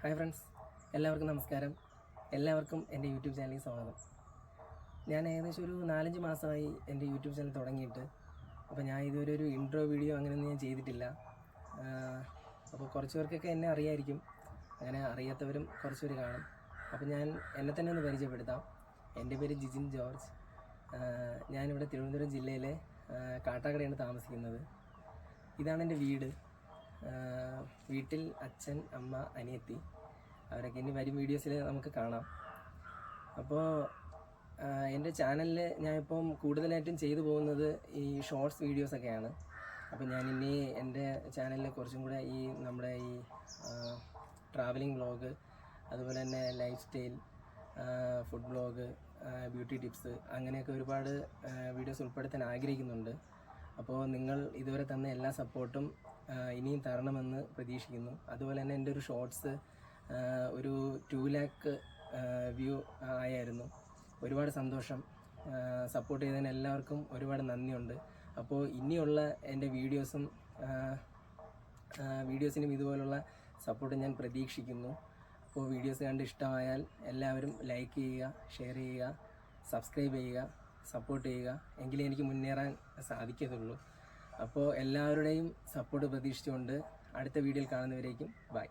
Hi friends എല്ലാവർക്കും നമസ്കാരം. എല്ലാവർക്കും എന്റെ യൂട്യൂബ് ചാനലിൽ സ്വാഗതം. ഞാൻ ഏകദേശം ഒരു നാലഞ്ച് മാസമായി എന്റെ യൂട്യൂബ് ചാനൽ തുടങ്ങിയിട്ട്. അപ്പോൾ ഞാൻ ഇതുവരെ ഒരു ഇൻട്രോ വീഡിയോ അങ്ങനെയൊന്നും ഞാൻ ചെയ്തിട്ടില്ല. അപ്പോൾ കുറച്ച് പേർക്കൊക്കെ എന്നെ അറിയായിരിക്കും. അങ്ങനെ അറിയാത്തവരും കുറച്ച് പേര് കാണും. അപ്പോൾ ഞാൻ എന്നെ തന്നെ ഒന്ന് പരിചയപ്പെടുത്താം. എന്റെ പേര് ജിജിൻ ജോർജ്. ഞാനിവിടെ തിരുവനന്തപുരം ജില്ലയിലെ കാട്ടാക്കടയാണ് താമസിക്കുന്നത്. ഇതാണ് എന്റെ വീട്. വീട്ടിൽ അച്ഛൻ അമ്മ അനിയത്തി. അവരൊക്കെ ഇനി വരും വീഡിയോസിൽ നമുക്ക് കാണാം. അപ്പോൾ എന്റെ ചാനലിൽ ഞാനിപ്പം കൂടുതലായിട്ടും ചെയ്തു പോകുന്നത് ഈ ഷോർട്സ് വീഡിയോസൊക്കെയാണ്. അപ്പോൾ ഞാൻ ഇനി എന്റെ ചാനലിൽ കുറച്ചും കൂടെ ഈ നമ്മുടെ ഈ ട്രാവലിംഗ് വ്ളോഗ് അതുപോലെ തന്നെ life style food blog beauty tips അങ്ങനെയൊക്കെ ഒരുപാട് വീഡിയോസ് ഉൾപ്പെടുത്താൻ ആഗ്രഹിക്കുന്നുണ്ട്. അപ്പോൾ നിങ്ങൾ ഇതുവരെ തന്ന എല്ലാ സപ്പോർട്ടും ഇനിയും തരണമെന്ന് പ്രതീക്ഷിക്കുന്നു. അതുപോലെ തന്നെ എന്റെ ഒരു ഷോർട്സ് ഒരു ടു ലാക്ക് വ്യൂ ആയായിരുന്നു. ഒരുപാട് സന്തോഷം. സപ്പോർട്ട് ചെയ്തതിന് എല്ലാവർക്കും ഒരുപാട് നന്ദിയുണ്ട്. അപ്പോൾ ഇനിയുള്ള എന്റെ വീഡിയോസും വീഡിയോസിനും ഇതുപോലുള്ള സപ്പോർട്ട് ഞാൻ പ്രതീക്ഷിക്കുന്നു. അപ്പോൾ വീഡിയോസ് കണ്ട് ഇഷ്ടമായാൽ എല്ലാവരും ലൈക്ക് ചെയ്യുക ഷെയർ ചെയ്യുക സബ്സ്ക്രൈബ് ചെയ്യുക. സപ്പോർട്ട് ചെയ്യുക. എങ്കിലേ എനിക്ക് മുന്നേറാൻ സാധിക്കത്തുള്ളൂ. അപ്പോൾ എല്ലാവരുടെയും സപ്പോർട്ട് പ്രതീക്ഷിച്ചുകൊണ്ട് അടുത്ത വീഡിയോയിൽ കാണുന്നവരേക്കും ബൈ